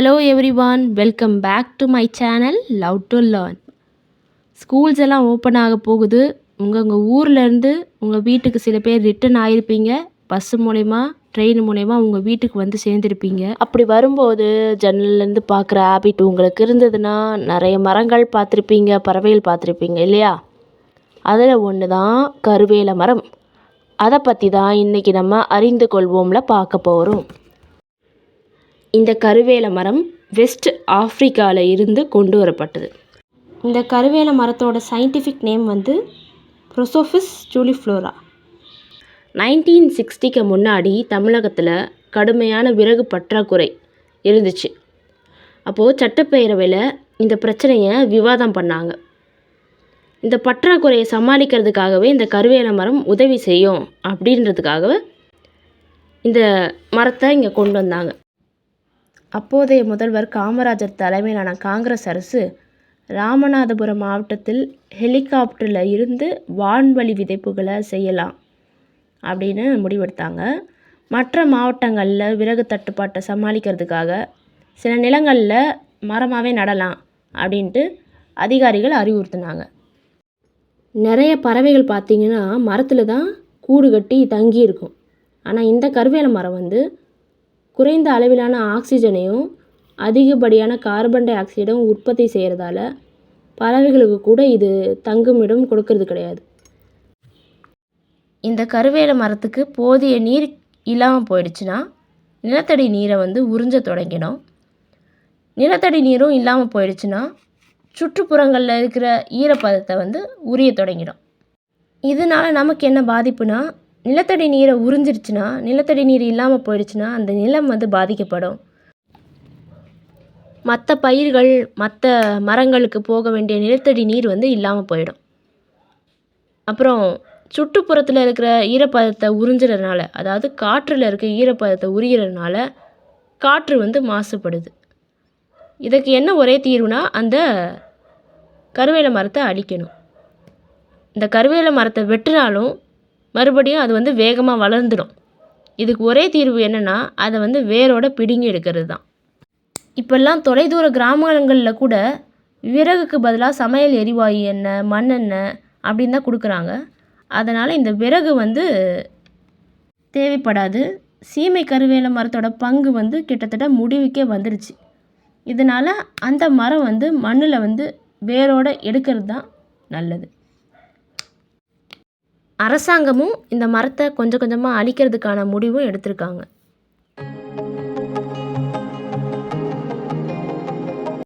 Hello everyone welcome back to my channel love to learn schools எல்லாம் open ஆக போகுது. உங்கள் உங்கள் ஊர்லேருந்து உங்கள் வீட்டுக்கு சில பேர் ரிட்டன் ஆகிருப்பீங்க பஸ்ஸு மூலயமா ட்ரெயின் மூலயமா உங்கள் வீட்டுக்கு வந்து சேர்ந்துருப்பீங்க. அப்படி வரும்போது ஜன்னல்லேருந்து பார்க்குற ஹேபிட் உங்களுக்கு இருந்ததுன்னா நிறைய மரங்கள் பார்த்துருப்பீங்க பறவைகள் பார்த்துருப்பீங்க இல்லையா? அதில் ஒன்று தான் கருவேல மரம். அதை பற்றி தான் இன்றைக்கி நம்ம அறிந்து கொள்வோம்ல பார்க்க போகிறோம் இந்த கருவேல மரம் வெஸ்ட் ஆஃப்ரிக்காவில் இருந்து கொண்டு வரப்பட்டது. இந்த கருவேல மரத்தோட சயின்டிஃபிக் நேம் வந்து ப்ரொசோஃபிஸ் ஜூலிஃப்ளோரா நைன்டீன் சிக்ஸ்டிக்கு முன்னாடி தமிழகத்தில் கடுமையான விறகு பற்றாக்குறை இருந்துச்சு. அப்போது சட்டப்பேரவையில் இந்த பிரச்சனையை விவாதம் பண்ணாங்க. இந்த பற்றாக்குறையை சமாளிக்கிறதுக்காகவே இந்த கருவேல மரம் உதவி செய்யும் அப்படின்றதுக்காகவே இந்த மரத்தை இங்கே கொண்டு வந்தாங்க. அப்போதைய முதல்வர் காமராஜர் தலைமையிலான காங்கிரஸ் அரசு ராமநாதபுரம் மாவட்டத்தில் ஹெலிகாப்டரில் இருந்து வான்வழி விதைப்புகளை செய்யலாம் அப்படின்னு முடிவெடுத்தாங்க. மற்ற மாவட்டங்களில் விறகு தட்டுப்பாட்டை சமாளிக்கிறதுக்காக சில நிலங்களில் மரமாகவே நடலாம் அப்படின்ட்டு அதிகாரிகள் அறிவுறுத்தினாங்க. நிறைய பறவைகள் பார்த்திங்கன்னா மரத்தில் தான் கூடு கட்டி தங்கி இருக்கும் ஆனால் இந்த கருவேல மரம் வந்து குறைந்த அளவிலான ஆக்சிஜனையும் அதிகப்படியான கார்பன் டை ஆக்சைடும் உற்பத்தி செய்கிறதால பறவைகளுக்கு கூட இது தங்குமிடம் கொடுக்கறது கிடையாது. இந்த கருவேல மரத்துக்கு போதிய நீர் இல்லாமல் போயிடுச்சுன்னா நிலத்தடி நீரை வந்து உறிஞ்ச தொடங்கிடும். நிலத்தடி நீரும் இல்லாமல் போயிடுச்சுன்னா சுற்றுப்புறங்களில் இருக்கிற ஈரப்பதத்தை வந்து உரிய தொடங்கிடும். இதனால் நமக்கு என்ன பாதிப்புனா நிலத்தடி நீரை உறிஞ்சிருச்சுன்னா நிலத்தடி நீர் இல்லாமல் போயிடுச்சுன்னா அந்த நிலம் வந்து பாதிக்கப்படும். மற்ற பயிர்கள் மற்ற மரங்களுக்கு போக வேண்டிய நிலத்தடி நீர் வந்து இல்லாமல் போயிடும். அப்புறம் சுற்றுப்புறத்தில் இருக்கிற ஈரப்பதத்தை உறிஞ்சுறதுனால அதாவது காற்றில் இருக்க ஈரப்பதத்தை உரியறதுனால காற்று வந்து மாசுபடுது. இதுக்கு என்ன ஒரே தீர்வுனா அந்த கருவேல மரத்தை அழிக்கணும் இந்த கருவேல மரத்தை வெட்டினாலும் மறுபடியும் அது வந்து வேகமாக வளர்ந்துடும். இதுக்கு ஒரே தீர்வு என்னென்னா அதை வந்து வேரோட பிடுங்கி எடுக்கிறது தான் இப்போல்லாம் தொலைதூர கிராமங்களில் கூட விறகுக்கு பதிலாக சமையல் எரிவாயு எண்ணெய் மண்ணெண்ணெய் அப்படின்னு தான் கொடுக்குறாங்க. அதனால் இந்த விறகு வந்து தேவைப்படாது. சீமை கருவேல மரத்தோட பங்கு வந்து கிட்டத்தட்ட முடிவுக்கே வந்துடுச்சு இதனால் அந்த மரம் வந்து மண்ணில் வந்து வேரோட எடுக்கிறது தான் நல்லது. அரசாங்கமும் இந்த மரத்தை கொஞ்சம் கொஞ்சமாக அழிக்கிறதுக்கான முடிவும் எடுத்திருக்காங்க.